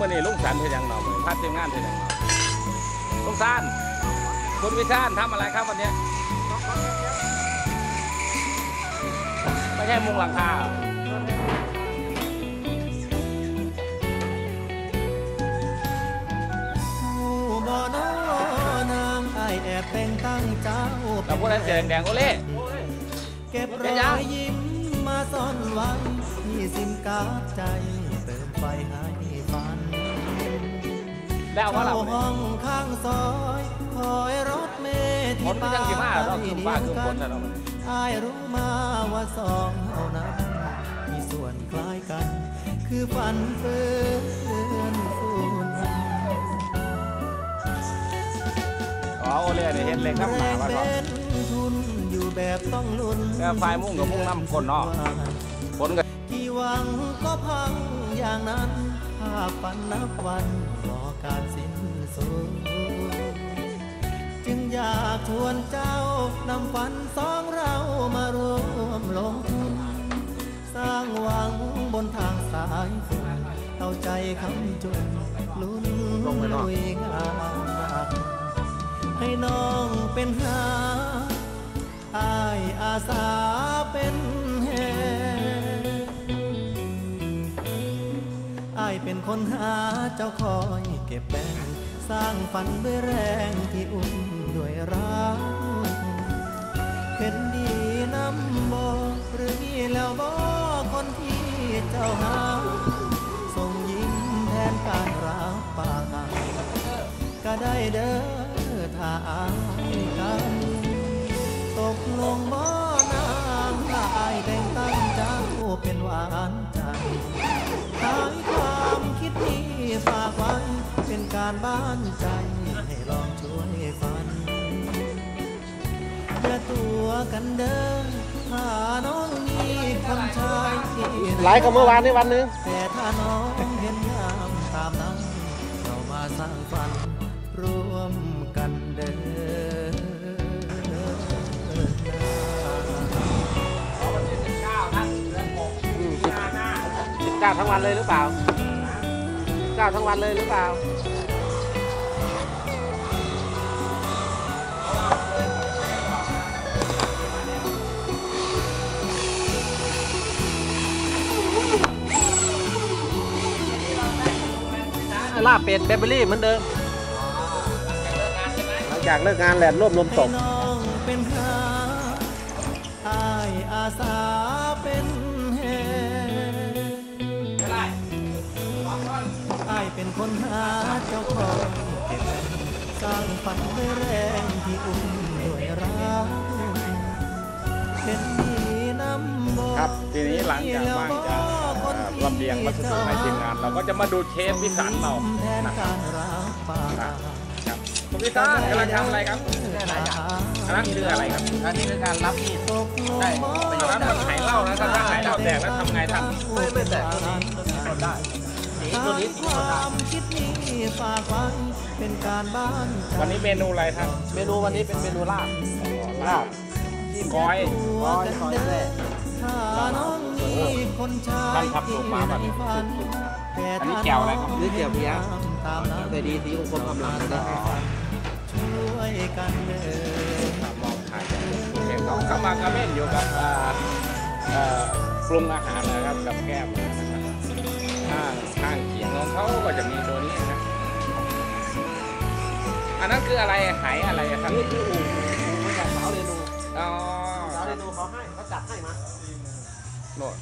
มื่อนี้ลุงสันเทยังหน่อมือพาทีมงานเทยังหน่อลุงสันคุณวิชาญทำอะไรครับวันเนี้ยไม่ใช่มุงหลังคาเหรอผู้บ่นอนางไอายแอบแต่งตั้งเจ้าเราพูดอะไรเสียงแดงๆโอเล่เก็บรเป็นอยังยยิ้มมาซ่อนไว้ที่ซิมการ์ดใจเติมไฟให้ฝัน แล้วว่าเราเข้าห้องข้างซอยคอยรถเมล์ฝที่นก็ยังสิมาเราคือฟ้าคือฝนแต่เราอายรู้มาว่าสองเท่านั้นมีส่วนคล้ายกัน คือฝันเฟื่อนฝุ่นอ๋อโอเล่เนี่ยเห็นเลยครับหนาว่าแรก่อนงเป็นทุนอยู่แบบต้องลุ้นแต่ไฟมุ่งกับมุ่งน้ำคนเนาะฝนก็กี่หวังก็พังอย่างนั้นภาพฝันนับวันรอการสิ้นสุดจึงอยากชวนเจ้านำฝันสองเรามารวมลงทุน สร้างหวังบนทางสายฝนเอาใจคำจุนลุ้นลุยงานหนักให้น้องเป็นหาอายอาสา เป็นคนหาเจ้าคอยเก็บแบ่งสร้างฝันด้วยแรงที่อุ่นด้วยรักเห็นดีน้ำบ่หรือมีแล้วบ่คนที่เจ้าหาส่งยิ้มแทนการรับปากก็ได้เด้อถ้าอา ฝากไว้ เป็นการบ้านใจ ให้ลองช่วยฝัน อย่าตัวกันเดินถ้าน้องมีคนชายที่ไหนหลายกว่าเมื่อวานนี่วันหนึง แต่ถ้าน้องเห็นงามตามนั้น เรามาสร้างฝัน ร่วมกันเดินสิบเก้าทั้งวันเลยหรือเปล่าสิบ เก้าทั้งวันเลยหรือเปล่าลาบเป็ดเบเบอรี่เหมือนเดิมหลังจากเลิกงานแหลนร่วมลมตให้กน้องเป็นหาอายอาสา ฝันด้วยแรงที่อุ่นด้วยรักเห็นดีน้ำบ่ครับทีนี้หลังจากว่างจากเอ่อลำเลียงวัสดุในทีมงาน เราก็จะมาดูเชฟพิสันเราแทนนะครับการรับปากครับคุณพิสันกำลังทำอะไรครับอันนั้นคืออะไรครับอันนี้คือการรับมีดตกลงได้บ่ตอนนั้นมันหายเหล้านะถ้าหายเหล้าแตกแล้วทำไงทำไม่ไม่แตกตัวนี้ทนได้สีตัว นี้คทนได้วามคิดนี้ฝากไว้เป็นการบ้านใจวันนี้เมนูอะไรครับ เมนูวันนี้เป็นเมนูลาบลาบก้อยร้อยซอยแรกถ้าน้องมีคนชายท่านครับลูกม้าบัดนี้ที่ฝันแต่อันนี้ถ้าแก้วอะไรครับหรือเกี่ยวเพี้ยตามนั้นเคยดีสีมงคลกำลังได้ช่วยกันเดินครับมองถ่ายเห็นเขากำลังกระเม่นอยู่กับเอ่อเอ่อปรุงอาหารนะครับกับแก้มนะครับ ข้างข้างเคียงของเขาก็จะมีตัวนี้นะอันนั้นคืออะไรไหอะไรอะครับนี่คืออู่อู่มาจากสาวเรนูอ๋อสาวเรนูเขาให้เขาจัดให้มาโน่น